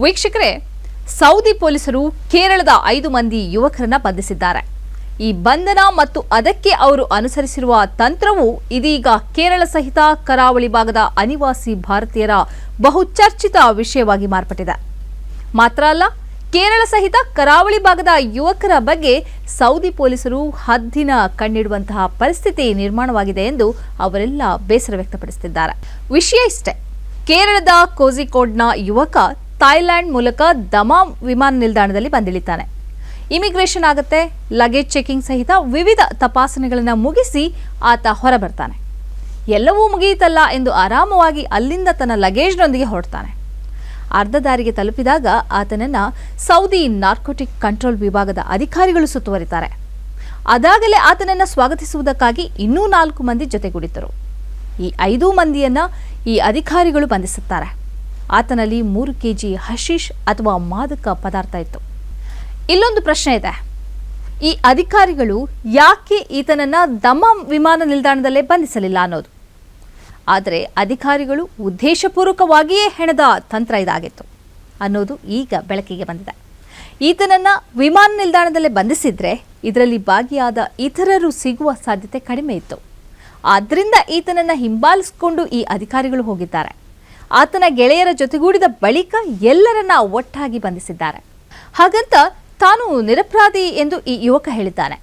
ವೀಕ್ಷಕರೇ, ಸೌದಿ ಪೊಲೀಸರು ಕೇರಳದ ಐದು ಮಂದಿ ಯುವಕರನ್ನ ಬಂಧಿಸಿದ್ದಾರೆ. ಈ ಬಂಧನ ಮತ್ತು ಅದಕ್ಕೆ ಅವರು ಅನುಸರಿಸಿರುವ ತಂತ್ರವು ಇದೀಗ ಕೇರಳ ಸಹಿತ ಕರಾವಳಿ ಭಾಗದ ಅನಿವಾಸಿ ಭಾರತೀಯರ ಬಹುಚರ್ಚಿತ ವಿಷಯವಾಗಿ ಮಾರ್ಪಟ್ಟಿದೆ. ಮಾತ್ರ ಅಲ್ಲ, ಕೇರಳ ಸಹಿತ ಕರಾವಳಿ ಭಾಗದ ಯುವಕರ ಬಗ್ಗೆ ಸೌದಿ ಪೊಲೀಸರು ಹದ್ದಿನ ಕಣ್ಣಿಡುವಂತಹ ಪರಿಸ್ಥಿತಿ ನಿರ್ಮಾಣವಾಗಿದೆ ಎಂದು ಅವರೆಲ್ಲ ಬೇಸರ ವ್ಯಕ್ತಪಡಿಸುತ್ತಿದ್ದಾರೆ. ವಿಷಯ ಇಷ್ಟೇ, ಕೇರಳದ ಕೋಝಿಕೋಡ್ನ ಯುವಕ ಥಾಯ್ಲ್ಯಾಂಡ್ ಮೂಲಕ ದಮಾಮ್ ವಿಮಾನ ನಿಲ್ದಾಣದಲ್ಲಿ ಬಂದಿಳಿತಾನೆ. ಇಮಿಗ್ರೇಷನ್ ಆಗುತ್ತೆ, ಲಗೇಜ್ ಚೆಕಿಂಗ್ ಸಹಿತ ವಿವಿಧ ತಪಾಸಣೆಗಳನ್ನು ಮುಗಿಸಿ ಆತ ಹೊರಬರ್ತಾನೆ. ಎಲ್ಲವೂ ಮುಗಿಯಿತಲ್ಲ ಎಂದು ಆರಾಮವಾಗಿ ಅಲ್ಲಿಂದ ತನ್ನ ಲಗೇಜ್ನೊಂದಿಗೆ ಹೊರಡ್ತಾನೆ. ಅರ್ಧ ದಾರಿಗೆ ತಲುಪಿದಾಗ ಆತನನ್ನು ಸೌದಿ ನಾರ್ಕೋಟಿಕ್ ಕಂಟ್ರೋಲ್ ವಿಭಾಗದ ಅಧಿಕಾರಿಗಳು ಸುತ್ತುವರಿತಾರೆ. ಅದಾಗಲೇ ಆತನನ್ನು ಸ್ವಾಗತಿಸುವುದಕ್ಕಾಗಿ ಇನ್ನೂ ನಾಲ್ಕು ಮಂದಿ ಜೊತೆಗೂಡಿದ್ದರು. ಈ ಐದು ಮಂದಿಯನ್ನು ಈ ಅಧಿಕಾರಿಗಳು ಬಂಧಿಸುತ್ತಾರೆ. ಆತನಲ್ಲಿ ಮೂರು ಕೆಜಿ ಹಶೀಶ್ ಅಥವಾ ಮಾದಕ ಪದಾರ್ಥ ಇತ್ತು. ಇಲ್ಲೊಂದು ಪ್ರಶ್ನೆ ಇದೆ. ಈ ಅಧಿಕಾರಿಗಳು ಯಾಕೆ ಈತನನ್ನು ದಮಾಮ್ ವಿಮಾನ ನಿಲ್ದಾಣದಲ್ಲೇ ಬಂಧಿಸಲಿಲ್ಲ ಅನ್ನೋದು. ಆದರೆ ಅಧಿಕಾರಿಗಳು ಉದ್ದೇಶಪೂರ್ವಕವಾಗಿಯೇ ಹೆಣದ ತಂತ್ರ ಇದಾಗಿತ್ತು ಅನ್ನೋದು ಈಗ ಬೆಳಕಿಗೆ ಬಂದಿದೆ. ಈತನನ್ನು ವಿಮಾನ ನಿಲ್ದಾಣದಲ್ಲೇ ಬಂಧಿಸಿದ್ರೆ ಇದರಲ್ಲಿ ಭಾಗಿಯಾದ ಇತರರು ಸಿಗುವ ಸಾಧ್ಯತೆ ಕಡಿಮೆ ಇತ್ತು. ಆದ್ದರಿಂದ ಈತನನ್ನು ಹಿಂಬಾಲಿಸಿಕೊಂಡು ಈ ಅಧಿಕಾರಿಗಳು ಹೋಗಿದ್ದಾರೆ. ಆತನ ಗೆಳೆಯರ ಜೊತೆಗೂಡಿದ ಬಳಿಕ ಎಲ್ಲರನ್ನ ಒಟ್ಟಾಗಿ ಬಂಧಿಸಿದ್ದಾರೆ. ಹಾಗಂತ ತಾನು ನಿರಪರಾಧಿ ಎಂದು ಈ ಯುವಕ ಹೇಳಿದ್ದಾನೆ.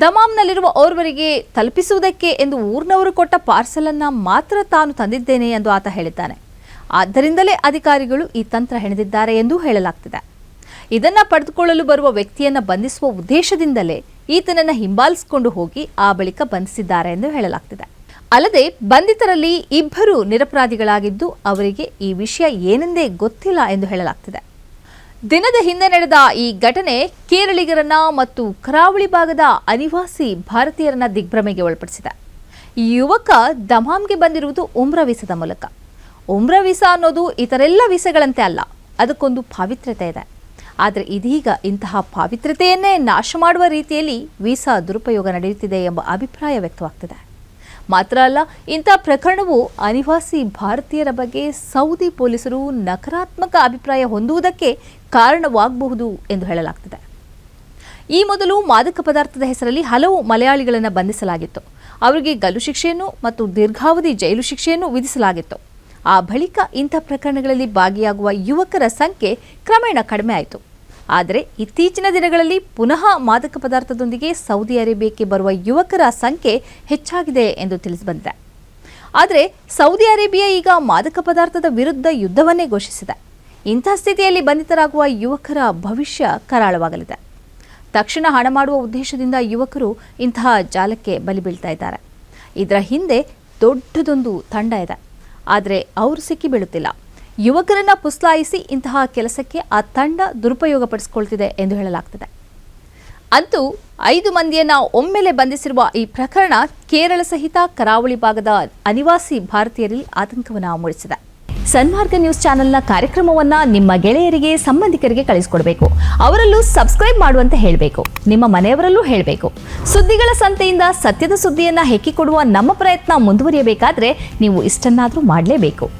ದಮಾಮ್ನಲ್ಲಿರುವ ಓರ್ವರಿಗೆ ತಲುಪಿಸುವುದಕ್ಕೆ ಎಂದು ಊರಿನವರು ಕೊಟ್ಟ ಪಾರ್ಸಲ್ ಅನ್ನ ಮಾತ್ರ ತಾನು ತಂದಿದ್ದೇನೆ ಎಂದು ಆತ ಹೇಳಿದ್ದಾನೆ. ಆದ್ದರಿಂದಲೇ ಅಧಿಕಾರಿಗಳು ಈ ತಂತ್ರ ಹೆಣೆದಿದ್ದಾರೆ ಎಂದು ಹೇಳಲಾಗ್ತಿದೆ. ಇದನ್ನ ಪಡೆದುಕೊಳ್ಳಲು ಬರುವ ವ್ಯಕ್ತಿಯನ್ನ ಬಂಧಿಸುವ ಉದ್ದೇಶದಿಂದಲೇ ಈತನನ್ನ ಹಿಂಬಾಲಿಸಿಕೊಂಡು ಹೋಗಿ ಆ ಬಳಿಕ ಬಂಧಿಸಿದ್ದಾರೆ ಎಂದು ಹೇಳಲಾಗ್ತಿದೆ. ಅಲ್ಲದೆ ಬಂಧಿತರಲ್ಲಿ ಇಬ್ಬರು ನಿರಪರಾಧಿಗಳಾಗಿದ್ದು ಅವರಿಗೆ ಈ ವಿಷಯ ಏನೆಂದೇ ಗೊತ್ತಿಲ್ಲ ಎಂದು ಹೇಳಲಾಗ್ತಿದೆ. ದಿನದ ಹಿಂದೆ ನಡೆದ ಈ ಘಟನೆ ಕೇರಳಿಗರನ್ನ ಮತ್ತು ಕರಾವಳಿ ಭಾಗದ ಅನಿವಾಸಿ ಭಾರತೀಯರನ್ನ ದಿಗ್ಭ್ರಮೆಗೆ ಒಳಪಡಿಸಿದೆ. ಯುವಕ ದಮಾಮ್ಗೆ ಬಂದಿರುವುದು ಉಮ್ರ ವೀಸಾದ ಮೂಲಕ. ಉಮ್ರ ವೀಸಾ ಅನ್ನೋದು ಇತರೆಲ್ಲ ವೀಸಾಗಳಂತೆ ಅಲ್ಲ, ಅದಕ್ಕೊಂದು ಪಾವಿತ್ರ್ಯತೆ ಇದೆ. ಆದರೆ ಇದೀಗ ಇಂತಹ ಪಾವಿತ್ರ್ಯತೆಯನ್ನೇ ನಾಶ ಮಾಡುವ ರೀತಿಯಲ್ಲಿ ವೀಸಾ ದುರುಪಯೋಗ ನಡೆಯುತ್ತಿದೆ ಎಂಬ ಅಭಿಪ್ರಾಯ ವ್ಯಕ್ತವಾಗ್ತಿದೆ. ಮಾತ್ರ ಅಲ್ಲ, ಇಂಥ ಪ್ರಕರಣವು ಅನಿವಾಸಿ ಭಾರತೀಯರ ಬಗ್ಗೆ ಸೌದಿ ಪೊಲೀಸರು ನಕಾರಾತ್ಮಕ ಅಭಿಪ್ರಾಯ ಹೊಂದುವುದಕ್ಕೆ ಕಾರಣವಾಗಬಹುದು ಎಂದು ಹೇಳಲಾಗ್ತಿದೆ. ಈ ಮೊದಲು ಮಾದಕ ಪದಾರ್ಥದ ಹೆಸರಲ್ಲಿ ಹಲವು ಮಲಯಾಳಿಗಳನ್ನು ಬಂಧಿಸಲಾಗಿತ್ತು. ಅವರಿಗೆ ಗಲ್ಲು ಶಿಕ್ಷೆಯನ್ನು ಮತ್ತು ದೀರ್ಘಾವಧಿ ಜೈಲು ಶಿಕ್ಷೆಯನ್ನು ವಿಧಿಸಲಾಗಿತ್ತು. ಆ ಬಳಿಕ ಇಂಥ ಪ್ರಕರಣಗಳಲ್ಲಿ ಭಾಗಿಯಾಗುವ ಯುವಕರ ಸಂಖ್ಯೆ ಕ್ರಮೇಣ ಕಡಿಮೆ ಆಯಿತು. ಆದರೆ ಇತ್ತೀಚಿನ ದಿನಗಳಲ್ಲಿ ಪುನಃ ಮಾದಕ ಪದಾರ್ಥದೊಂದಿಗೆ ಸೌದಿ ಅರೇಬಿಯಾಕ್ಕೆ ಬರುವ ಯುವಕರ ಸಂಖ್ಯೆ ಹೆಚ್ಚಾಗಿದೆ ಎಂದು ತಿಳಿಸಿಬಂದಿದೆ. ಆದರೆ ಸೌದಿ ಅರೇಬಿಯಾ ಈಗ ಮಾದಕ ಪದಾರ್ಥದ ವಿರುದ್ಧ ಯುದ್ಧವನ್ನೇ ಘೋಷಿಸಿದೆ. ಇಂಥ ಸ್ಥಿತಿಯಲ್ಲಿ ಬಂಧಿತರಾಗುವ ಯುವಕರ ಭವಿಷ್ಯ ಕರಾಳವಾಗಲಿದೆ. ತಕ್ಷಣ ಹಣ ಮಾಡುವ ಉದ್ದೇಶದಿಂದ ಯುವಕರು ಇಂತಹ ಜಾಲಕ್ಕೆ ಬಲಿ ಬೀಳ್ತಾ ಇದ್ದಾರೆ. ಇದರ ಹಿಂದೆ ದೊಡ್ಡದೊಂದು ತಂಡ ಇದೆ. ಆದರೆ ಅವರು ಸಿಕ್ಕಿ ಬೀಳುತ್ತಿಲ್ಲ. ಯುವಕರನ್ನ ಪುಸ್ಲಾಯಿಸಿ ಇಂತಹ ಕೆಲಸಕ್ಕೆ ಆ ತಂಡ ದುರುಪಯೋಗಪಡಿಸಿಕೊಳ್ತಿದೆ ಎಂದು ಹೇಳಲಾಗ್ತದೆ. ಅಂತೂ ಐದು ಮಂದಿಯನ್ನ ಒಮ್ಮೆಲೆ ಬಂಧಿಸಿರುವ ಈ ಪ್ರಕರಣ ಕೇರಳ ಸಹಿತ ಕರಾವಳಿ ಭಾಗದ ಅನಿವಾಸಿ ಭಾರತೀಯರಲ್ಲಿ ಆತಂಕವನ್ನು ಮೂಡಿಸಿದೆ. ಸನ್ಮಾರ್ಗ ನ್ಯೂಸ್ ಚಾನೆಲ್ನ ಕಾರ್ಯಕ್ರಮವನ್ನ ನಿಮ್ಮ ಗೆಳೆಯರಿಗೆ, ಸಂಬಂಧಿಕರಿಗೆ ಕಳಿಸಿಕೊಡ್ಬೇಕು. ಅವರಲ್ಲೂ ಸಬ್ಸ್ಕ್ರೈಬ್ ಮಾಡುವಂತೆ ಹೇಳಬೇಕು. ನಿಮ್ಮ ಮನೆಯವರಲ್ಲೂ ಹೇಳಬೇಕು. ಸುದ್ದಿಗಳ ಸಂತೆಯಿಂದ ಸತ್ಯದ ಸುದ್ದಿಯನ್ನ ಹೆಕ್ಕಿಕೊಡುವ ನಮ್ಮ ಪ್ರಯತ್ನ ಮುಂದುವರಿಯಬೇಕಾದ್ರೆ ನೀವು ಇಷ್ಟನ್ನಾದರೂ ಮಾಡಲೇಬೇಕು.